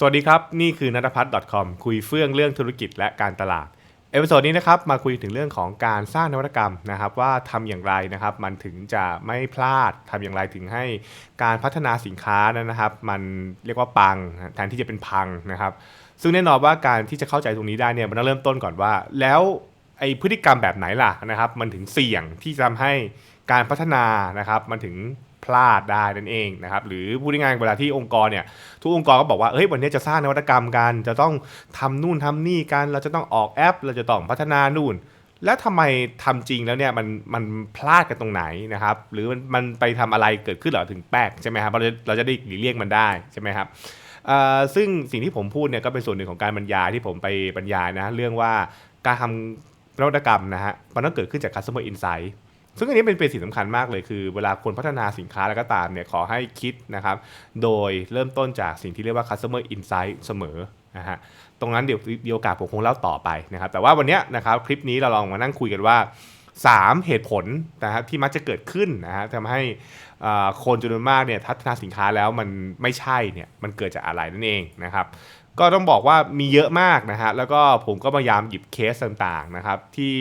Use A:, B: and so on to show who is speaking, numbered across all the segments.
A: สวัสดีครับ นี่คือนัทพัฒน์ .com คุยเฟื่องเรื่องธุรกิจและการตลาด เอพิโซดนี้นะครับมาคุยถึงเรื่องของการสร้างนวัตกรรมนะครับ ว่าทำอย่างไรนะครับ มันถึงจะไม่พลาดทำอย่างไรถึงให้การพัฒนาสินค้านั้นนะครับ มันเรียกว่าปังแทนที่จะเป็นพังนะครับ ซึ่งแน่นอนว่าการที่จะเข้าใจตรงนี้ได้เนี่ยมันต้องเริ่มต้นก่อนว่า แล้วไอพฤติกรรมแบบไหนล่ะนะครับ มันถึงเสี่ยงที่จะทำให้การพัฒนานะครับ มันถึง ลาดได้นั่นเองนะครับหรือพูดง่ายๆเวลาที่องค์กรเนี่ยทุกองค์กรก็บอกว่าเฮ้ยวันนี้จะสร้างนวัตกรรมกันจะต้องทำนู่นทำนี่กัน เราจะต้องออกแอป เราจะต้องพัฒนานู่น แล้วทำไมทำจริงแล้วเนี่ยมันมันพลาดกันตรงไหนนะครับหรือมันมันไปทำอะไรเกิดขึ้นหรอถึงแป๊กใช่ไหมครับเราจะเราจะได้หลีกเลี่ยงมันได้ใช่ไหมครับซึ่งสิ่งที่ผมพูดเนี่ยก็เป็นส่วนหนึ่งของการบรรยายที่ผมไปบรรยายนะเรื่องว่าการทำนวัตกรรมนะฮะมันต้องเกิดขึ้นจาก customer insight ซึ่งอันนี้เป็นเป็นสิ่งสำคัญมากเลยคือเวลาคนพัฒนาสินค้าแล้วก็ตามเนี่ยขอให้คิดนะครับ โดยเริ่มต้นจากสิ่งที่เรียกว่า customer insight เสมอนะฮะตรงนั้นเดี๋ยวเดียวโอกาสผมคงเล่าต่อไปนะครับ แต่ว่าวันนี้นะครับคลิปนี้เราลองมานั่งคุยกันว่า 3 เหตุผลนะครับที่มักจะเกิดขึ้นนะฮะทำให้คนจำนวนมากเนี่ยพัฒนาสินค้าแล้วมันไม่ใช่เนี่ยมันเกิดจากอะไรนั่นเองนะครับก็ต้องบอกว่ามีเยอะมากนะฮะแล้วก็ผมก็พยายามหยิบเคสต่างๆนะครับที่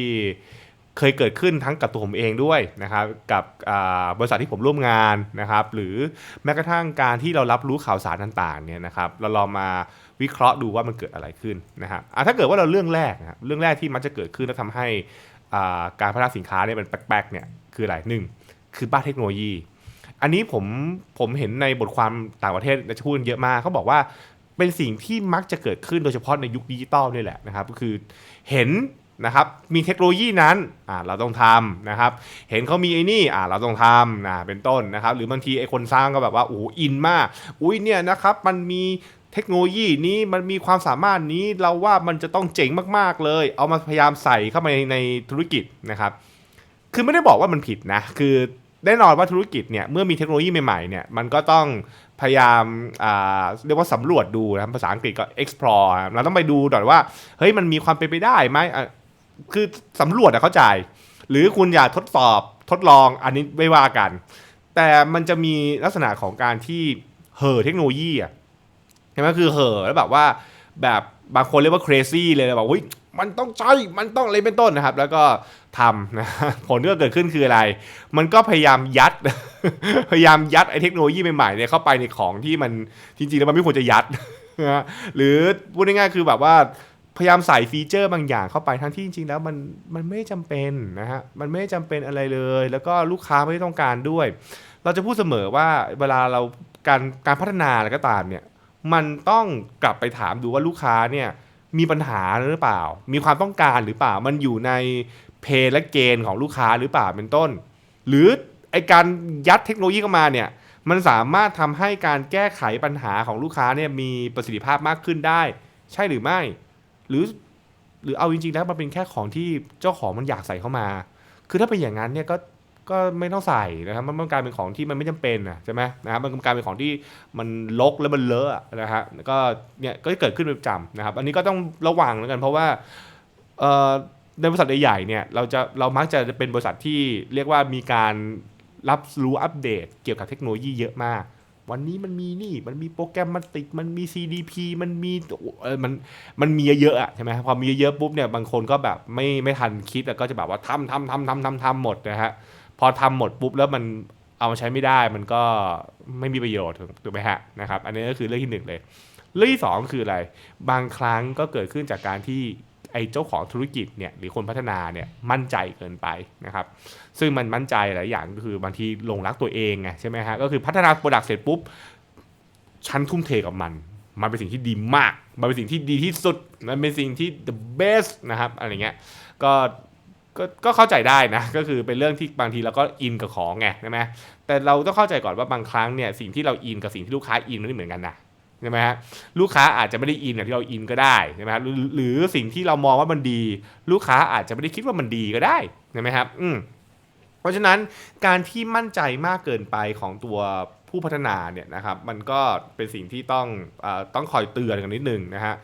A: เคยเกิดขึ้นทั้งกับตัวผมเองด้วยนะครับกับบริษัทที่ผมร่วมงานนะครับ หรือแม้กระทั่งการที่เรารับรู้ข่าวสารต่างๆเนี่ยนะครับเราลองมาวิเคราะห์ดูว่ามันเกิดอะไรขึ้นนะครับอะถ้าเกิดว่าเราเรื่องแรกนะครับเรื่องแรกที่มันจะเกิดขึ้นแล้วทำให้การพัฒนาสินค้าเนี่ยมันแปลกๆเนี่ยคืออะไรหนึ่งคือบ้านเทคโนโลยี อันนี้ผมผมเห็นในบทความต่างประเทศจะพูดกันเยอะมากเขาบอกว่าเป็นสิ่งที่มักจะเกิดขึ้นโดยเฉพาะในยุคดิจิตอลนี่แหละนะครับก็คือเห็น นะครับมีเทคโนโลยีนั้นอ่าเราต้องทำนะครับเห็นเขามีไอ้นี่อ่าเราต้องทำนะเป็นต้นนะครับหรือบางทีไอ้คนสร้างก็แบบว่าโอ้อินมากอุ้ยเนี่ยนะครับมันมีเทคโนโลยีนี้มันมีความสามารถนี้เราว่ามันจะต้องเจ๋งมากๆเลย เอามาพยายามใส่เข้ามาในในธุรกิจนะครับ คือไม่ได้บอกว่ามันผิดนะ คือแน่นอนว่าธุรกิจเนี่ยเมื่อมีเทคโนโลยีใหม่ๆเนี่ยมันก็ต้องพยายามาเรียกว่าสำรวจดูนะภาษาอังกฤษก็ explore เราต้องไปดูหน่อยว่าเฮ้ยมันมีความเป็นไปได้ไหม คือสำรวจอะเข้าใจ หรือคุณอยากทดสอบทดลองอันนี้ไม่ว่ากัน แต่มันจะมีลักษณะของการที่เห่อเทคโนโลยีอะใช่ไหมคือเห่อแล้วแบบว่าแบบบางคนเรียกว่า crazy เลยแบบเฮ้ยมันต้องใช้ มันต้องอะไรเป็นต้นนะครับ แล้วก็ทำนะผลที่เกิดขึ้นคืออะไร มันก็พยายามยัด พยายามยัดไอ้เทคโนโลยีใหม่ๆเนี่ยเข้าไปในของที่มันจริงๆแล้วมันไม่ควรจะยัดนะฮะหรือพูดง่ายๆคือแบบว่า พยายามใส่ฟีเจอร์บางอย่างเข้าไปทั้งที่จริงๆแล้วมันมันไม่จำเป็นนะฮะมันไม่จำเป็นอะไรเลย แล้วก็ลูกค้าไม่ต้องการด้วย เราจะพูดเสมอว่าเวลาเราการการพัฒนาอะไรก็ตามเนี่ยมันต้องกลับไปถามดูว่าลูกค้าเนี่ยมีปัญหาหรือเปล่า มีความต้องการหรือเปล่า มันอยู่ในเพย์และเกณฑ์ของลูกค้าหรือเปล่าเป็นต้น หรือไอการยัดเทคโนโลยีเข้ามาเนี่ยมันสามารถทำให้การแก้ไขปัญหาของลูกค้าเนี่ยมีประสิทธิภาพมากขึ้นได้ ใช่หรือไม่ หรือหรือเอาจริงๆแล้วมันเป็นแค่ของที่เจ้าของมันอยากใส่เข้ามา คือถ้าเป็นอย่างนั้นเนี่ยก็ก็ไม่ต้องใส่นะครับมันมันกลายเป็นของที่มันไม่จำเป็นนะใช่ไหมนะครับมันกลายเป็นของที่มันลกแล้วมันเลอะนะฮะก็เนี่ยก็เกิดขึ้นเป็นประจำนะครับ อันนี้ก็ต้องระวังแล้วกันเพราะว่าเอ่อในบริษัทใหญ่ๆเนี่ยเราจะเรามักจะเป็นบริษัทที่เรียกว่ามีการรับรู้อัปเดตเกี่ยวกับเทคโนโลยีเยอะมาก วันนี้มันมีนี่ มันมีโปรแกรมมันติดมันมี CDP มันมีเออมันมันมีเยอะๆอะใช่ไหมพอมีเยอะๆปุ๊บเนี่ยบางคนก็แบบไม่ไม่ทันคิดแล้วก็จะแบบว่าทำทำทำทำทำทำหมดนะฮะพอทำหมดปุ๊บแล้วมันเอามาใช้ไม่ได้มันก็ไม่มีประโยชน์ถูกไหมฮะนะครับ อันนี้ก็คือเรื่องที่หนึ่งเลย เรื่องที่สองคืออะไร บางครั้งก็เกิดขึ้นจากการที่ ไอ้เจ้าของธุรกิจเนี่ยหรือคนพัฒนาเนี่ยมั่นใจเกินไปนะครับ ซึ่งมันมั่นใจหลายอย่างก็คือบางทีหลงรักตัวเองไงใช่ไหมฮะก็คือพัฒนาโปรดักต์เสร็จปุ๊บฉันทุ่มเทกับมัน มันเป็นสิ่งที่ดีมาก มันเป็นสิ่งที่ดีที่สุด มันเป็นสิ่งที่ the best นะครับอะไรเงี้ยก็ก็ก็เข้าใจได้นะ ก็คือเป็นเรื่องที่บางทีเราก็อินกับของไงใช่ไหมแต่เราต้องเข้าใจก่อนว่าบางครั้งเนี่ยสิ่งที่เราอินกับสิ่งที่ลูกค้าอินมันไม่เหมือนกันนะ ใช่ไหมฮะลูกค้าอาจจะไม่ได้อินอย่างที่เราอินก็ได้ใช่ไหมครับหรือสิ่งที่เรามองว่ามันดี ลูกค้าอาจจะไม่ได้คิดว่ามันดีก็ได้ใช่ไหมครับอืมเพราะฉะนั้นการที่มั่นใจมากเกินไปของตัวผู้พัฒนาเนี่ยนะครับมันก็เป็นสิ่งที่ต้องอต้องคอยเตือนกันนิดนึงนะฮะ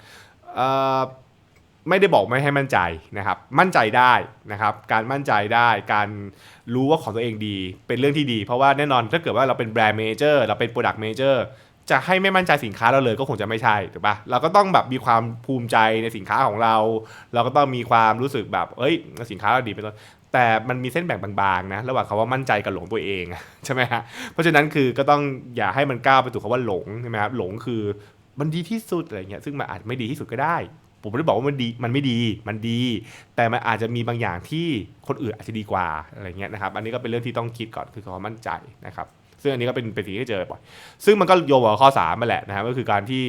A: ไม่ได้บอกไม่ให้มั่นใจนะครับ มั่นใจได้นะครับ การมั่นใจได้ การรู้ว่าของตัวเองดี เป็นเรื่องที่ดี เพราะว่าแน่นอนถ้าเกิดว่าเราเป็นแบรนด์เมเจอร์เราเป็นโปรดักต์เมเจอร์ จะให้ไม่มั่นใจสินค้าเราเลยก็คงจะไม่ใช่ถูกปะเราก็ต้องแบบมีความภูมิใจในสินค้าของเรา เราก็ต้องมีความรู้สึกแบบเอ้ยสินค้าเราดีเป็นต้นแต่มันมีเส้นแบ่งบางๆนะระหว่างคำว่ามั่นใจกับหลงตัวเองใช่ไหมฮะเพราะฉะนั้นคือก็ต้องอย่าให้มันก้าวไปสู่คำว่าหลงใช่ไหมครับหลงคือมันดีที่สุดอะไรเงี้ยซึ่งมันอาจไม่ดีที่สุดก็ได้ ผมไม่ได้บอกว่ามันดีมันไม่ดีมันดี แต่มันอาจจะมีบางอย่างที่คนอื่นอาจจะดีกว่าอะไรเงี้ยนะครับอันนี้ก็เป็นเรื่องที่ต้องคิดก่อนคือความมั่นใจนะครับ ซึ่งอันนี้ก็เป็นเป็นสิ่งที่เจอบ่อยซึ่งมันก็โยงกับข้อ3มาแหละนะครับก็คือการที่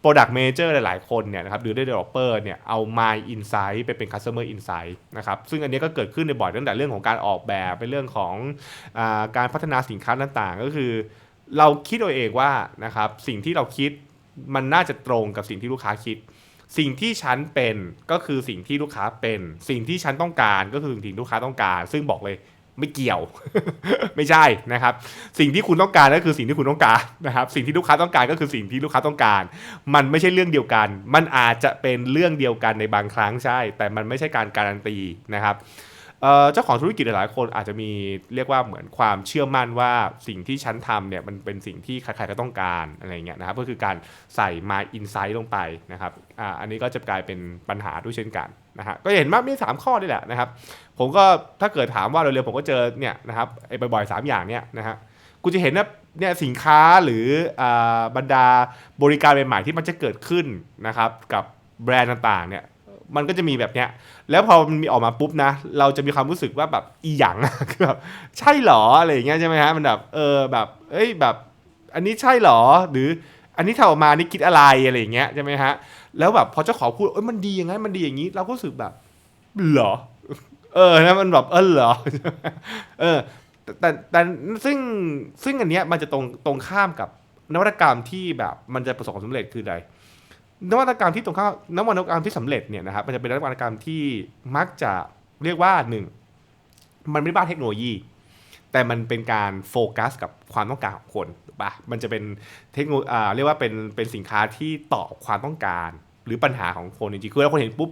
A: โปรดักต์เมเจอร์หลาย ๆ คนเนี่ยนะครับหรือ developer เนี่ยเอา My Insight ไปเป็น Customer Insight นะครับซึ่งอันนี้ก็เกิดขึ้นในบ่อยตั้งแต่เรื่องของการออกแบบเป็นเรื่องของอาการพัฒนาสินค้าต่างๆ ก็คือ เราคิดเอาเองว่านะครับสิ่งที่เราคิดมันน่าจะตรงกับสิ่งที่ลูกค้าคิด สิ่งที่ฉันเป็นก็คือสิ่งที่ลูกค้าเป็น สิ่งที่ฉันต้องการก็คือสิ่งที่ลูกค้าต้องการ ซึ่งบอกเลย ไม่เกี่ยว ไม่ใช่นะครับ สิ่งที่คุณต้องการก็คือสิ่งที่คุณต้องการนะครับ สิ่งที่ลูกค้าต้องการก็คือสิ่งที่ลูกค้าต้องการ มันไม่ใช่เรื่องเดียวกัน มันอาจจะเป็นเรื่องเดียวกันในบางครั้งใช่ แต่มันไม่ใช่การการันตีนะครับ เจ้าของธุรกิจหลายคนอาจจะมีเรียกว่าเหมือนความเชื่อมั่นว่าสิ่งที่ฉันทำเนี่ยมันเป็นสิ่งที่ใครๆก็ต้องการอะไรเงี้ยนะครับก็คือการใส่ My Insight ลงไปนะครับออันนี้ก็จะกลายเป็นปัญหาด้วยเช่นกันนะฮะก็เห็นว่ามีสามข้อนี่แหละนะครับ ผมก็ถ้าเกิดถามว่าเร็วๆผมก็เจอเนี่ยนะครับไอ้บ่อยๆสามอย่างเนี่ยนะฮะกูจะเห็นว่าเนี่ยสินค้าหรืออบรรดาบริการใหม่ๆที่มันจะเกิดขึ้นนะครับกับแบรนด์ต่างๆเนี่ย มันก็จะมีแบบเนี้ย แล้วพอมันมีออกมาปุ๊บนะ เราจะมีความรู้สึกว่าแบบอีหยังคือแบบใช่เหรออะไรอย่างเงี้ยใช่ไหมฮะ มันแบบเออแบบ เอ้ยแบบ อันนี้ใช่เหรอ หรืออันนี้ทำออกมานี่คิดอะไรอะไรอย่างเงี้ยใช่ไหมฮะ แล้วแบบพอเจ้าของพูดเอ้ยมันดีอย่างนั้นมันดีอย่างนี้ เราก็รู้สึกแบบเหรอ เออนะมันแบบเออเหรอ เออ แต่แต่แต่ซึ่งซึ่งอันเนี้ยมันจะตรงตรงข้ามกับนวัตกรรมที่แบบมันจะประสบความสำเร็จคืออะไร นวัตกรรมที่ตรงข้ามนวัตกรรมที่สำเร็จเนี่ยนะครับมันจะเป็นนวัตกรรมที่มักจะเรียกว่าหนึ่งมันไม่ได้บ้าเทคโนโลยี แต่มันเป็นการโฟกัสกับความต้องการของคนถูกปะมันจะเป็นเทคโนโลยีอ่าเรียกว่าเป็นเป็นสินค้าที่ตอบความต้องการ หรือปัญหาของคนจริงๆคือเราคนเห็นปุ๊บ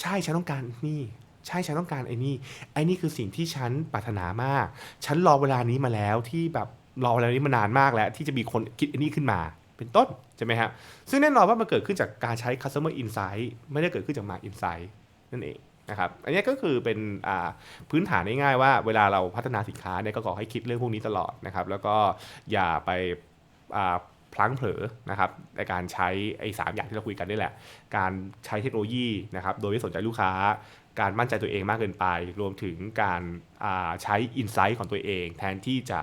A: ใช่ฉันต้องการนี่ใช่ฉันต้องการไอ้นี่ไอ้นี่คือสิ่งที่ฉันปรารถนามาก ฉันรอเวลานี้มาแล้วที่แบบรอเวลานี้มานานมากแล้ว ที่จะมีคนคิดไอ้นี่ขึ้นมา เป็นต้น ใช่ไหมฮะ ซึ่งแน่นอนว่ามันเกิดขึ้นจากการใช้ customer insight ไม่ได้เกิดขึ้นจาก market insight นั่นเองนะครับ อันนี้ก็คือเป็นพื้นฐานง่ายๆว่าเวลาเราพัฒนาสินค้าเนี่ยก็ขอให้คิดเรื่องพวกนี้ตลอดนะครับ แล้วก็อย่าไปาพลั้งเผลอนะครับในการใช้ไอ้สามอย่างที่เราคุยกันนี่แหละ การใช้เทคโนโลยีนะครับโดยไม่สนใจลูกค้า การมั่นใจตัวเองมากเกินไป รวมถึงการาใช้อินไซต์ของตัวเอง แทนที่จะ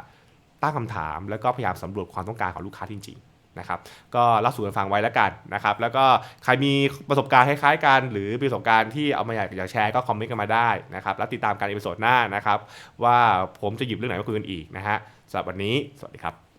A: ตั้งคำถาม แล้วก็พยายามสำรวจความต้องการของลูกค้าจริงๆ นะครับก็เล่าสู่กันฟังไว้แล้วกันนะครับแล้วก็ใครมีประสบการณ์คล้ายๆกัน หรือประสบการณ์ที่เอามาอยากอยากแชร์ก็คอมเมนต์กันมาได้นะครับแล้วติดตามการอีพิโซดหน้านะครับว่าผมจะหยิบเรื่องไหนมาคุยกันอีกนะฮะสำหรับวันนี้ สวัสดีครับ